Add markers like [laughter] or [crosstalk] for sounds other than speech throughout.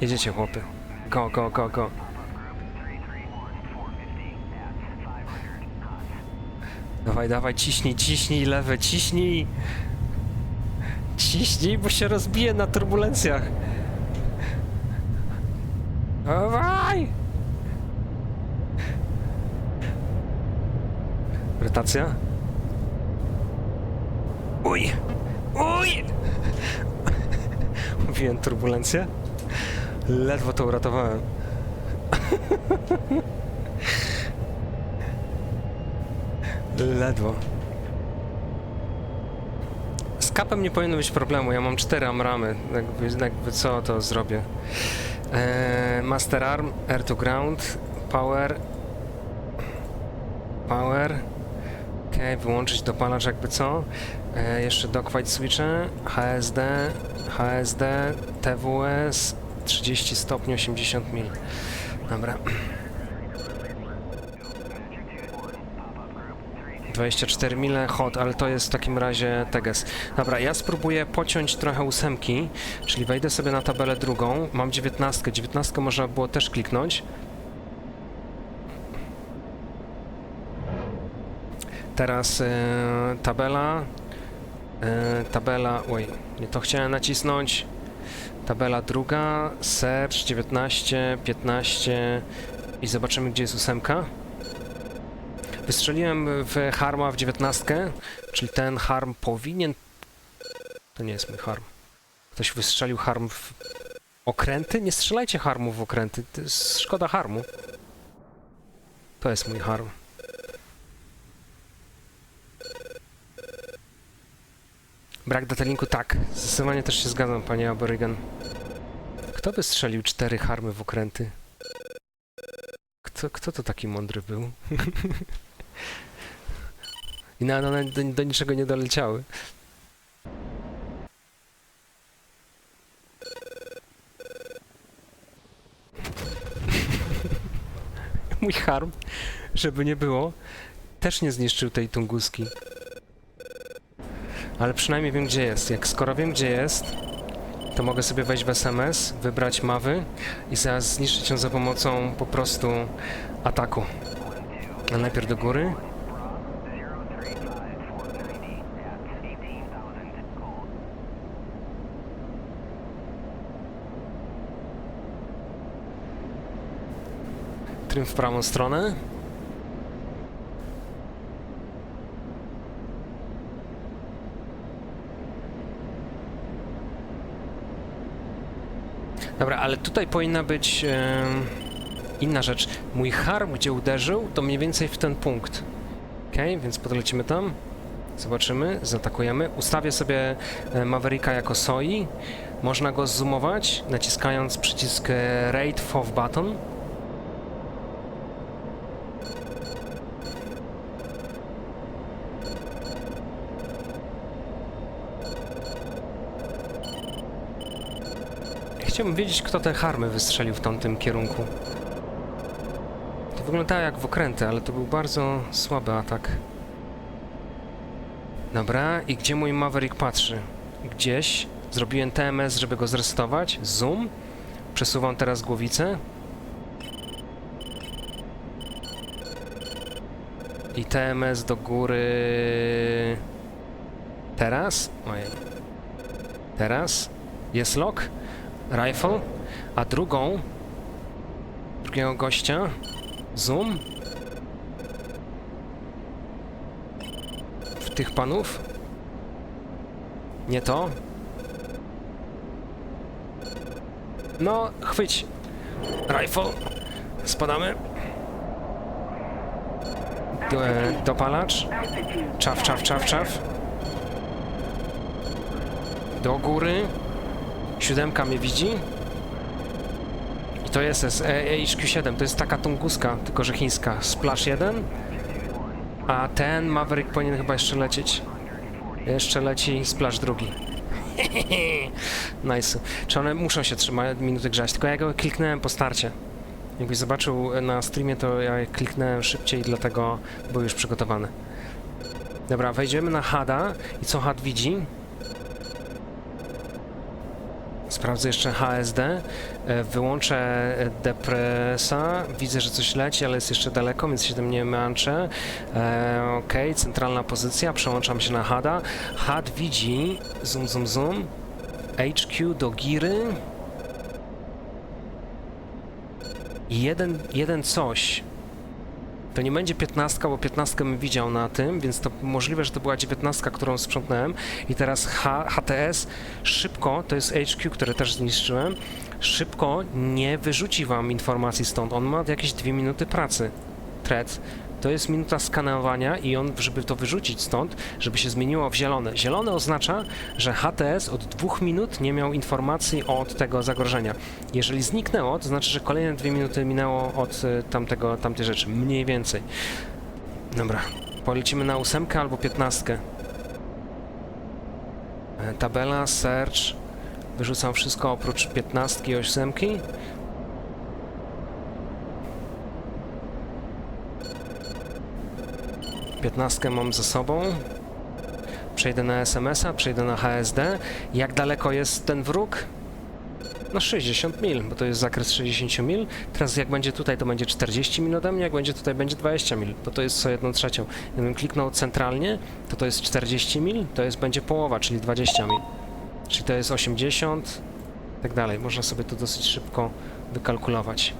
Jedziecie, chłopy. Go, go, go, go. Dawaj, dawaj, ciśnij, ciśnij, lewe, ciśnij. Ciśnij, bo się rozbije na turbulencjach. Dawaj! Rotacja? Uj! Uj! Mówiłem turbulencję? Ledwo to uratowałem. Ledwo. Z kapem nie powinno być problemu, ja mam cztery amramy, jakby, jakby co to zrobię. Eee, master arm, air to ground, power, power, ok, wyłączyć dopalacz jakby co, eee, jeszcze dogfight switche, HSD, HSD, TWS, 30 stopni, 80 mil. Dobra. 24 mile hot, ale to jest w takim razie teges. Dobra, ja spróbuję pociąć trochę ósemki, czyli wejdę sobie na tabelę drugą. Mam 19. 19 można było też kliknąć. Teraz e, tabela. E, tabela. Oj, nie to chciałem nacisnąć. Tabela druga, search 19, 15 i zobaczymy gdzie jest ósemka. Wystrzeliłem w harma w 19, czyli ten harm powinien... To nie jest mój harm. Ktoś wystrzelił harm w okręty? Nie strzelajcie harmów w okręty, szkoda harmu. To jest mój harm. Brak datalinku? Tak. Zdecydowanie też się zgadzam, panie Aborygan. Kto wystrzelił cztery harmy w okręty? Kto, kto to taki mądry był? [laughs] I na, one do, do niczego nie doleciały. [laughs] Mój harm, żeby nie było, też nie zniszczył tej tunguski. Ale przynajmniej wiem gdzie jest. Jak skoro wiem gdzie jest, to mogę sobie wejść w SMS, wybrać mawy i zaraz zniszczyć ją za pomocą po prostu ataku. A najpierw do góry. Trym w prawą stronę. Dobra, ale tutaj powinna być em, inna rzecz. Mój harm, gdzie uderzył, to mniej więcej w ten punkt. Ok, więc podlecimy tam. Zobaczymy, zaatakujemy. Ustawię sobie e, Mavericka jako soi. Można go zoomować, naciskając przycisk e, Raid FOV button. Chciałbym wiedzieć, kto te harmy wystrzelił w tamtym kierunku. To wyglądało jak w okręty, ale to był bardzo słaby atak. Dobra, i gdzie mój Maverick patrzy? Gdzieś. Zrobiłem TMS, żeby go zresetować. Zoom. Przesuwam teraz głowicę. I TMS do góry... Teraz? Ojej. Teraz? Jest lock? Rifle, a drugą, drugiego gościa, zoom, w tych panów, nie to, no, chwyć, rifle, spadamy, Do, e, dopalacz, czaf, czaf, czaf, czaf, do góry, Siódemka mnie widzi. I to jest e, HQ7, to jest taka tunguska, tylko że chińska. Splash 1. A ten Maverick powinien chyba jeszcze lecieć. Jeszcze leci Splash drugi. [laughs] nice. Czy one muszą się trzymać minuty grzać? Tylko ja go kliknąłem po starcie. Jakbyś zobaczył na streamie, to ja kliknąłem szybciej, dlatego był już przygotowany. Dobra, wejdziemy na HADa i co HAD widzi? Sprawdzę jeszcze HSD. E, Wyłączę depresa. Widzę, że coś leci, ale jest jeszcze daleko, więc się tym nie męczę. E, ok, centralna pozycja. Przełączam się na HADa. HAD widzi. Zoom, zoom, zoom. HQ do giry. Jeden, jeden coś. To nie będzie 15, bo 15 bym widział na tym, więc to możliwe, że to była 19, którą sprzątnąłem. I teraz H, HTS szybko, to jest HQ, które też zniszczyłem, szybko nie wyrzuci wam informacji stąd. On ma jakieś dwie minuty pracy. Thread. To jest minuta skanowania i on, żeby to wyrzucić stąd, żeby się zmieniło w zielone. Zielone oznacza, że HTS od dwóch minut nie miał informacji od tego zagrożenia. Jeżeli zniknęło, to znaczy, że kolejne dwie minuty minęło od y, tamtego, tamtej rzeczy. Mniej więcej. Dobra. Polecimy na ósemkę albo piętnastkę. E, Tabela, search. Wyrzucam wszystko oprócz piętnastki i ósemki. Piętnastkę mam za sobą. Przejdę na SMS-a, przejdę na HSD. Jak daleko jest ten wróg? No 60 mil, bo to jest zakres 60 mil. Teraz jak będzie tutaj, to będzie 40 mil ode mnie, jak będzie tutaj, będzie 20 mil, bo to jest co jedną trzecią. Gdybym kliknął centralnie, to to jest 40 mil, to jest będzie połowa, czyli 20 mil. Czyli to jest 80, tak dalej. Można sobie to dosyć szybko wykalkulować.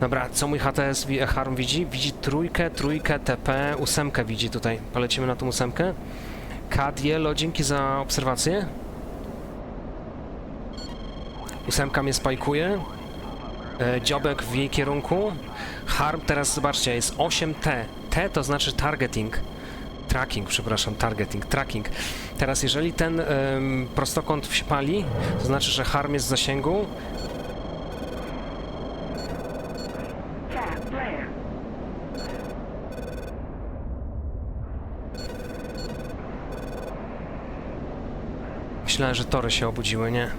Dobra, co mój HTS Harm widzi? Widzi trójkę, trójkę, TP, ósemkę widzi tutaj. Polecimy na tą ósemkę. Kadielo, dzięki za obserwację. Ósemka mnie spajkuje. E, dziobek w jej kierunku. Harm teraz zobaczcie, jest 8T. T to znaczy targeting. Tracking, przepraszam, targeting, tracking. Teraz jeżeli ten em, prostokąt się pali, to znaczy, że harm jest w zasięgu. Myślałem, że tory się obudziły, nie?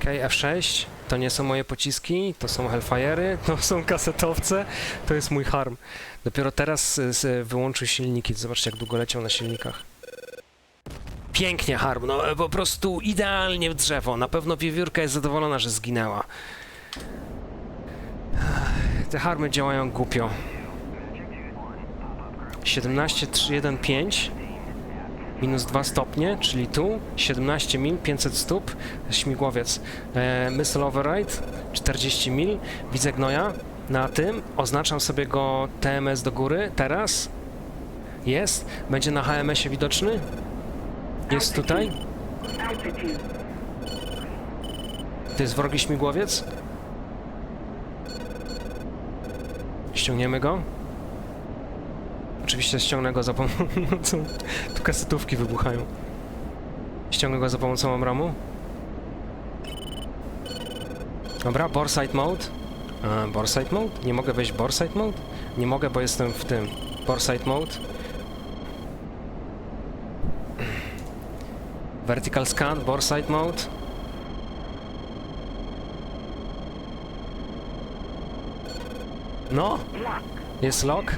Okej, F6. To nie są moje pociski, to są Hellfire'y, [laughs] to są kasetowce, to jest mój harm. Dopiero teraz y, z, wyłączył silniki. Zobaczcie, jak długo leciał na silnikach. Pięknie, harm. No po prostu idealnie w drzewo. Na pewno wiewiórka jest zadowolona, że zginęła. Te harmy działają głupio. 17315 minus 2 stopnie, czyli tu 17 mil, 500 stóp, śmigłowiec. E, missile override 40 mil, widzę gnoja. Na tym, oznaczam sobie go TMS do góry, teraz jest, będzie na HMS-ie widoczny, jest tutaj, to jest wrogi śmigłowiec. Ściągniemy go. Oczywiście ściągnę go za pomocą... [laughs] Tu kasetówki wybuchają. Ściągnę go za pomocą Amramu. Dobra, Borside Mode. A, Borside Mode? Nie mogę wejść w Borside Mode? Nie mogę, bo jestem w tym. Borside Mode. Vertical Scan, Borside Mode. No, jest lock.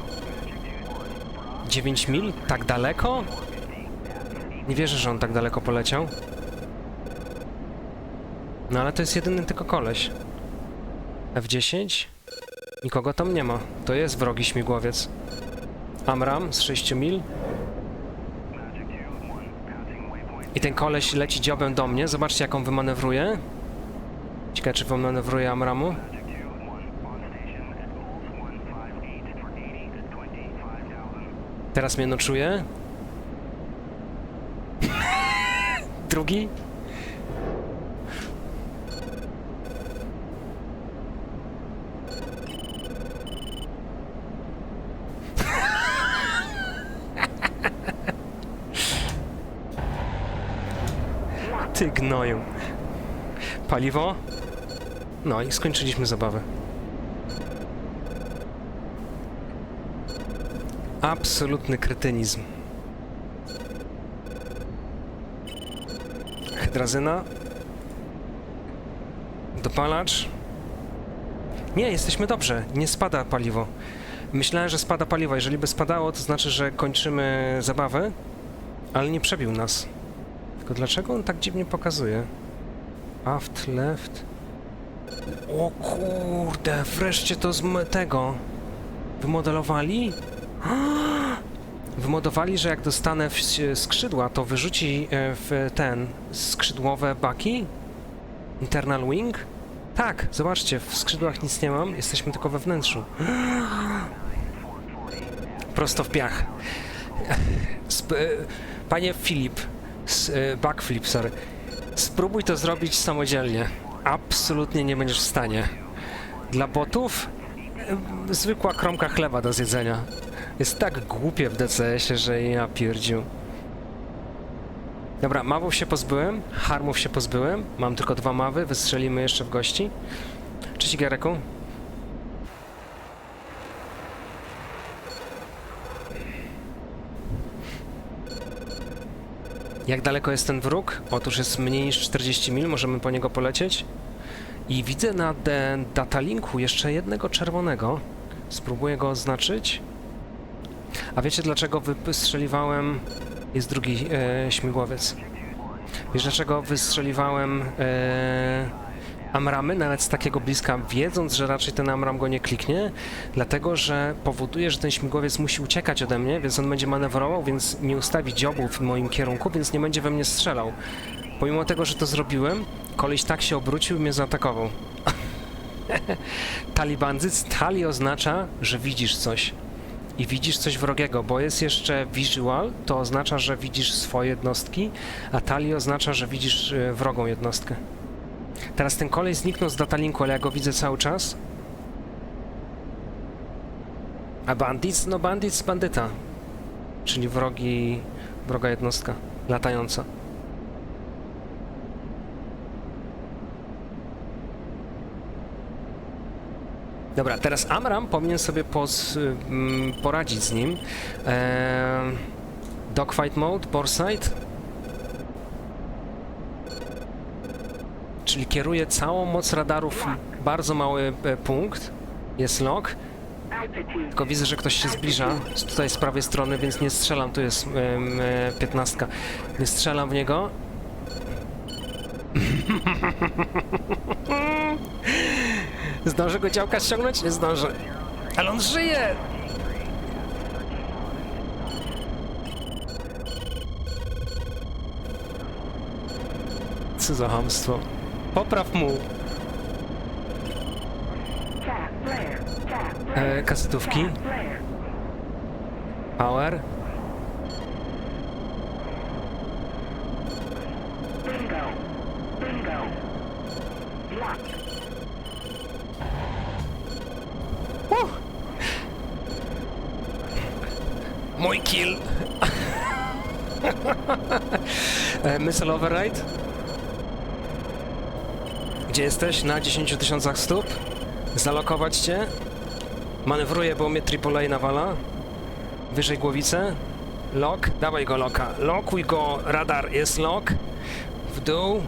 9 mil? Tak daleko? Nie wierzę, że on tak daleko poleciał. No ale to jest jedyny tylko koleś. F10? Nikogo tam nie ma. To jest wrogi śmigłowiec. Amram z 6 mil. I ten koleś leci dziobem do mnie. Zobaczcie, jak on wymanewruje. Ciekawe, czy wymanewruje Amramu. Teraz mnie noczuje. Drugi. Ty gnoju. Paliwo? No i skończyliśmy zabawę. Absolutny kretynizm. Hydrazyna. Dopalacz. Nie, jesteśmy dobrze. Nie spada paliwo. Myślałem, że spada paliwo. Jeżeli by spadało, to znaczy, że kończymy zabawę, ale nie przebił nas. Tylko dlaczego on tak dziwnie pokazuje? Aft, left. O kurde, wreszcie to z tego wymodelowali? Wymodowali, że jak dostanę skrzydła, to wyrzuci e, w ten skrzydłowe baki? Internal wing? Tak, zobaczcie, w skrzydłach nic nie mam, jesteśmy tylko we wnętrzu. [gasps] Prosto w piach. [laughs] E, Panie Filip, e, backflip, sorry. Spróbuj to zrobić samodzielnie. Absolutnie nie będziesz w stanie. Dla botów zwykła kromka chleba do zjedzenia. Jest tak głupie w DCS-ie, że ja pierdził. Dobra, mawów się pozbyłem, harmów się pozbyłem. Mam tylko dwa mawy, wystrzelimy jeszcze w gości. Cześć Gareku. Jak daleko jest ten wróg? Otóż jest mniej niż 40 mil, możemy po niego polecieć. I widzę na datalinku jeszcze jednego czerwonego. Spróbuję go oznaczyć. A wiecie dlaczego wystrzeliwałem... Jest drugi e, śmigłowiec. Wiesz dlaczego wystrzeliwałem e, Amramy nawet z takiego bliska, wiedząc, że raczej ten Amram go nie kliknie? Dlatego, że powoduje, że ten śmigłowiec musi uciekać ode mnie, więc on będzie manewrował, więc nie ustawi dziobu w moim kierunku, więc nie będzie we mnie strzelał. Pomimo tego, że to zrobiłem, koleś tak się obrócił i mnie zaatakował. [laughs] Talibanzyc, tali oznacza, że widzisz coś. I widzisz coś wrogiego, bo jest jeszcze visual, to oznacza, że widzisz swoje jednostki, a tali oznacza, że widzisz y, wrogą jednostkę. Teraz ten kolej zniknął z datalinku, ale ja go widzę cały czas. A bandits? No bandits bandyta. Czyli wrogi, wroga jednostka latająca. Dobra, teraz Amram powinien sobie ym, poradzić z nim. Eee, dogfight mode, borside. Czyli kieruje całą moc radarów w bardzo mały e, punkt. Jest lock. Tylko widzę, że ktoś się zbliża tutaj z prawej strony, więc nie strzelam. Tu jest e, 15. Nie strzelam w niego. [laughs] Zdążę go działka ściągnąć? Nie zdążę. Ale on żyje! Co za hamstwo. Popraw mu. E, kasetówki. Power. Kill! e, Missile Override? Gdzie jesteś? Na 10 tysiącach stóp? Zalokować cię? Manewruję, bo mnie AAA nawala. Wyżej głowicę. Lock. Dawaj go loka. Lokuj go. Radar. Jest lock. W dół.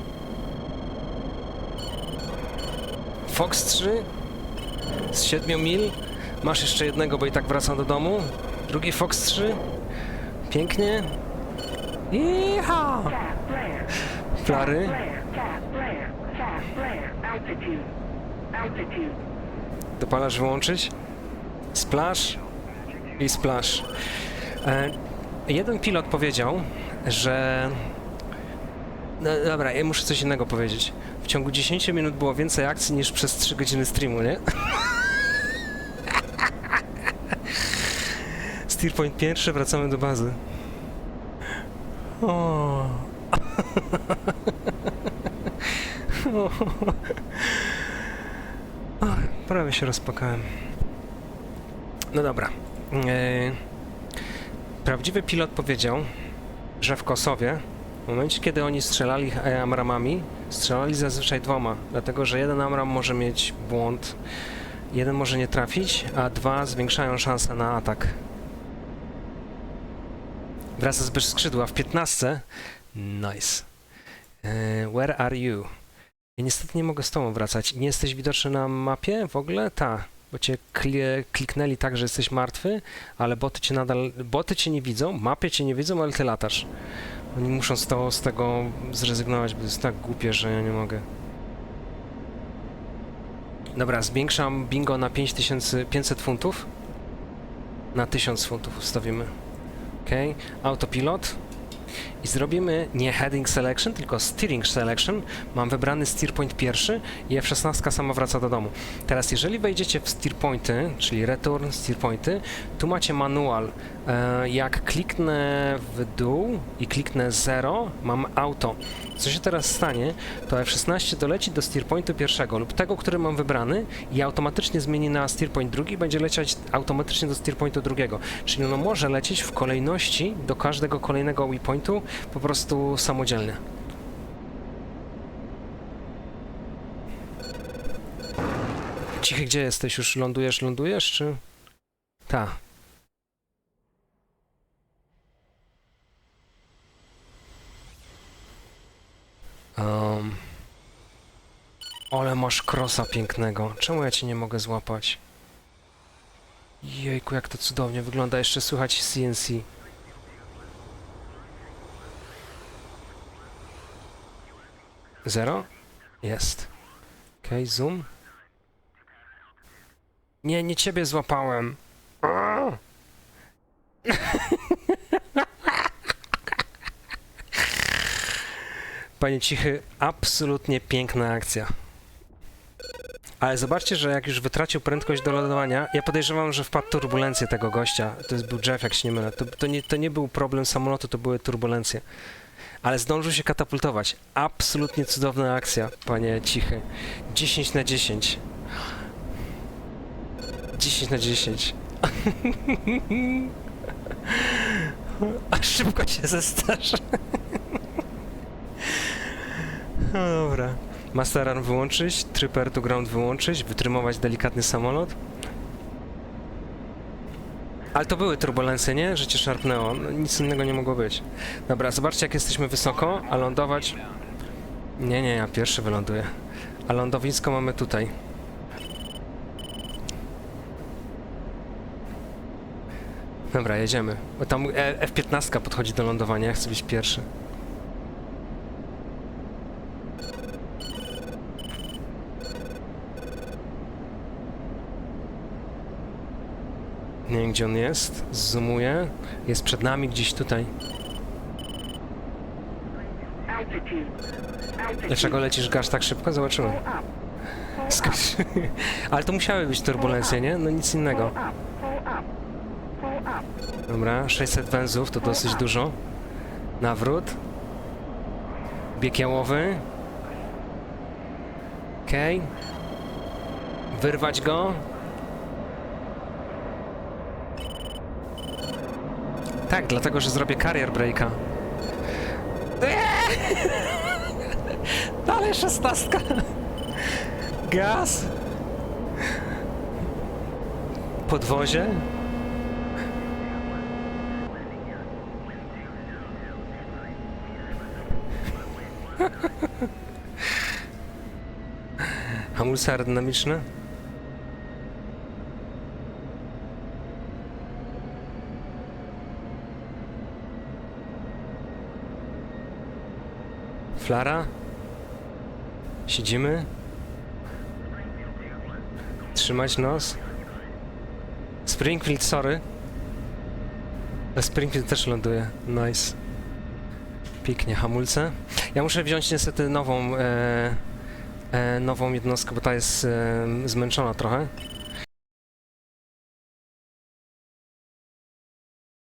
Fox 3. Z 7 mil. Masz jeszcze jednego, bo i tak wracam do domu. Drugi Fox 3. Pięknie. Iha! Flary. Dopalasz wyłączyć. Splash i splash. E, jeden pilot powiedział, że... No, dobra, ja muszę coś innego powiedzieć. W ciągu 10 minut było więcej akcji niż przez 3 godziny streamu, nie? [laughs] Steer point pierwszy, wracamy do bazy. O. [laughs] Ach, prawie się rozpakałem. No dobra. E, prawdziwy pilot powiedział, że w Kosowie, w momencie kiedy oni strzelali e, amramami, strzelali zazwyczaj dwoma, dlatego że jeden amram może mieć błąd, jeden może nie trafić, a dwa zwiększają szanse na atak. Wraca bez skrzydła w 15. Nice. E, where are you? Ja niestety nie mogę z tobą wracać. Nie jesteś widoczny na mapie w ogóle? Ta, bo cię kli- kliknęli tak, że jesteś martwy, ale boty cię nadal, boty cię nie widzą, mapy cię nie widzą, ale ty latasz. Oni muszą z, to, z tego zrezygnować, bo jest tak głupie, że ja nie mogę. Dobra, zwiększam bingo na 5500 funtów. Na 1000 funtów ustawimy. Ok, autopilot. I zrobimy nie heading selection, tylko steering selection. Mam wybrany steer point pierwszy i F16 sama wraca do domu. Teraz jeżeli wejdziecie w steer pointy, czyli return steer pointy, tu macie manual. E, jak kliknę w dół i kliknę 0, mam auto. Co się teraz stanie, to F16 doleci do steer pointu pierwszego lub tego, który mam wybrany i automatycznie zmieni na steer point drugi i będzie lecieć automatycznie do steer pointu drugiego. Czyli ono może lecieć w kolejności do każdego kolejnego waypointu po prostu samodzielnie. Cichy, gdzie jesteś? Już lądujesz, lądujesz, czy... Ta. Um. Ale masz krosa pięknego. Czemu ja cię nie mogę złapać? Jejku, jak to cudownie wygląda. Jeszcze słychać CNC. Zero? Jest. Okej, zoom. Nie, nie ciebie złapałem. [laughs] Panie Cichy, absolutnie piękna akcja. Ale zobaczcie, że jak już wytracił prędkość do lądowania, ja podejrzewam, że wpadł turbulencję tego gościa. To jest, był Jeff, jak się nie mylę. To, to, nie, to nie był problem samolotu, to były turbulencje. Ale zdążył się katapultować. Absolutnie cudowna akcja, panie Cichy. 10 na 10. 10 na 10. [laughs] A szybko się zestarza. No dobra. Master Run wyłączyć, Tripper to Ground wyłączyć, wytrymować delikatny samolot. Ale to były turbulencje, nie? Że cię szarpnęło. No, nic innego nie mogło być. Dobra, zobaczcie jak jesteśmy wysoko, a lądować... Nie, nie, ja pierwszy wyląduję. A lądowisko mamy tutaj. Dobra, jedziemy. Bo tam e, F-15 podchodzi do lądowania, ja chcę być pierwszy. Nie wiem gdzie on jest. Zoomuję. Jest przed nami gdzieś tutaj. Dlaczego lecisz gasz tak szybko? Zobaczymy. [laughs] Ale to musiały być turbulencje, nie? No nic innego. Dobra, 600 węzłów to dosyć dużo. Nawrót. Bieg jałowy. Okej. Wyrwać go. Tak, dlatego, że zrobię carrier breaka. [laughs] Dalej szesnastka. Gaz. Podwozie. [laughs] Hamulce aerodynamiczne? Flara? Siedzimy? Trzymać nos? Springfield, sorry. Ale Springfield też ląduje. Nice. Pięknie, hamulce. Ja muszę wziąć niestety nową, e, e, nową jednostkę, bo ta jest e, zmęczona trochę.